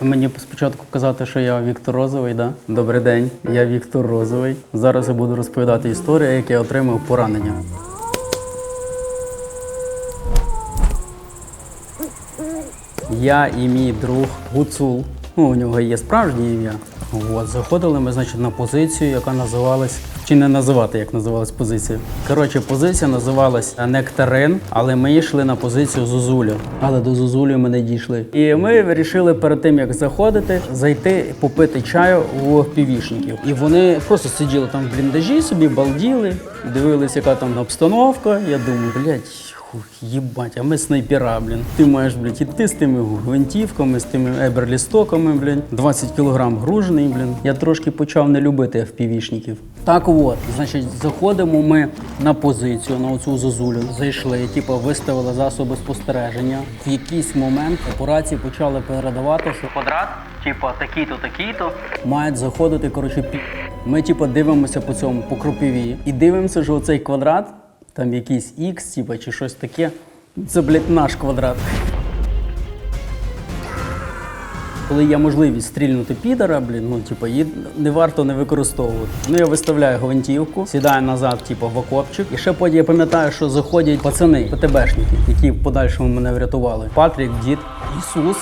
Мені спочатку казати, що я Віктор Розовий, да? Добрий день, я Віктор Розовий. Зараз я буду розповідати історію, як я отримав поранення. Я і мій друг Гуцул. Ну, у нього є справжнє ім'я. От, заходили ми, значить, на позицію, яка називалась. Чи не називати, як називалась позиція? Коротше, позиція називалась Нектарин, але ми йшли на позицію Зозулю. Але до Зозулі ми не дійшли. І ми вирішили перед тим, як заходити, зайти попити чаю у півішників. І вони просто сиділи там в бліндажі, собі балділи, дивилися, яка там обстановка. Я думаю, блядь, Єбать, а ми снайпера, блін. Ти маєш, блядь, іти з тими гвинтівками, з тими еберлістоками, блін. 20 кілограм гружений, блін. Я трошки почав не любити FPV-шників. Так от, значить, заходимо ми на позицію, на оцю зозулю. Зайшли, типу, виставили засоби спостереження. В якийсь момент операції почали передавати, що квадрат, типу, такий-то, такий-то, мають заходити, коротше, пі. Ми, типу, дивимося по цьому, по кропиві. І дивимося, що оцей квадрат там якийсь X, типа, чи щось таке. Це, блядь, наш квадрат. Коли є можливість стрільнути підара, блін, ну типу, її не варто не використовувати. Ну я виставляю гвинтівку, сідаю назад, типу, в окопчик. І ще потім я пам'ятаю, що заходять пацани, ПТБшники, які в подальшому мене врятували. Патрік, дід, Ісус.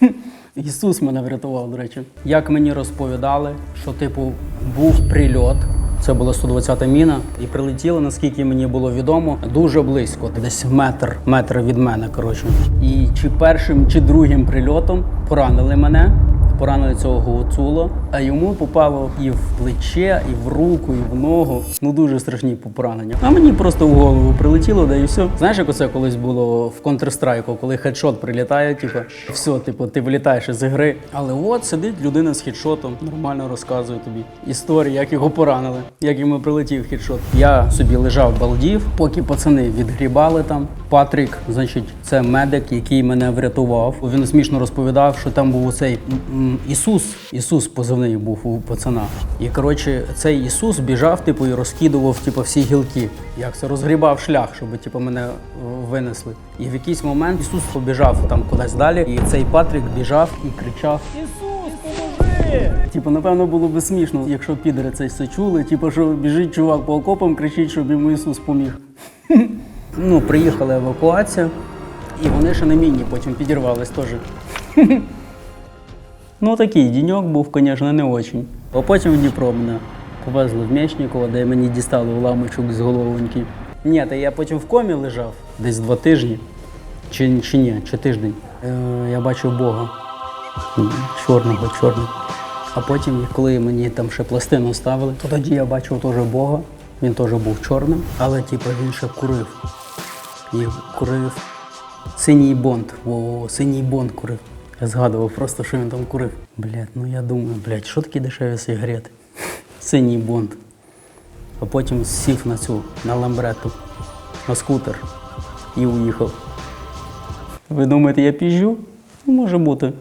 Ісус мене врятував, до речі. Як мені розповідали, що типу був прильот. Це була 120-та міна, і прилетіла, наскільки мені було відомо, дуже близько, десь метр, метр від мене. Коротше, і чи першим, чи другим прильотом поранили мене. Поранили цього гуцула, а йому попало і в плече, і в руку, і в ногу. Ну дуже страшні поранення. А мені просто в голову прилетіло, да і все. Знаєш, як оце колись було в Counter-Strike, коли хедшот прилітає, типу, все, типу, ти вилітаєш із гри. Але от сидить людина з хедшотом, нормально розказує тобі історію, як його поранили, як йому прилетів хедшот. Я собі лежав балдів, поки пацани відгрібали там. Патрік, значить, це медик, який мене врятував. Він смішно розповідав, що там був оцей Ісус. Ісус позивний був у пацана. І коротше, цей Ісус біжав, типу, і розкидував типу, всі гілки. Як це розгрібав шлях, щоб типу, мене е, винесли. І в якийсь момент Ісус побіжав там кудись далі, і цей Патрік біжав і кричав: Ісус, поможи! Типу, напевно, було би смішно, якщо підери це все чули. Типу, що біжить чувак по окопам, кричить, щоб йому Ісус поміг. Ну, приїхала евакуація, і вони ще на міні потім підірвались теж. Ну такий діньок був, звісно, не очень. А потім в Дніпро мене повезли в Мечникова, де мені дістали уламочок з головоньки. Ні, та я потім в комі лежав десь два тижні. Чи, чи ні, чи тиждень. Е, я бачив Бога. Чорного, чорного. А потім, коли мені там ще пластину ставили, то тоді я бачив теж Бога. Він теж був чорним, але типу, він ще курив. І курив синій бонд. Во, синій бонд курив. Я згадував просто, що він там курив. Блять, ну я думаю, блять, що такі дешеві сигарети? Синій бонд. А потім сів на цю, на ламбрету, на скутер і уїхав. Ви думаєте, я піжджу? Ну, може бути.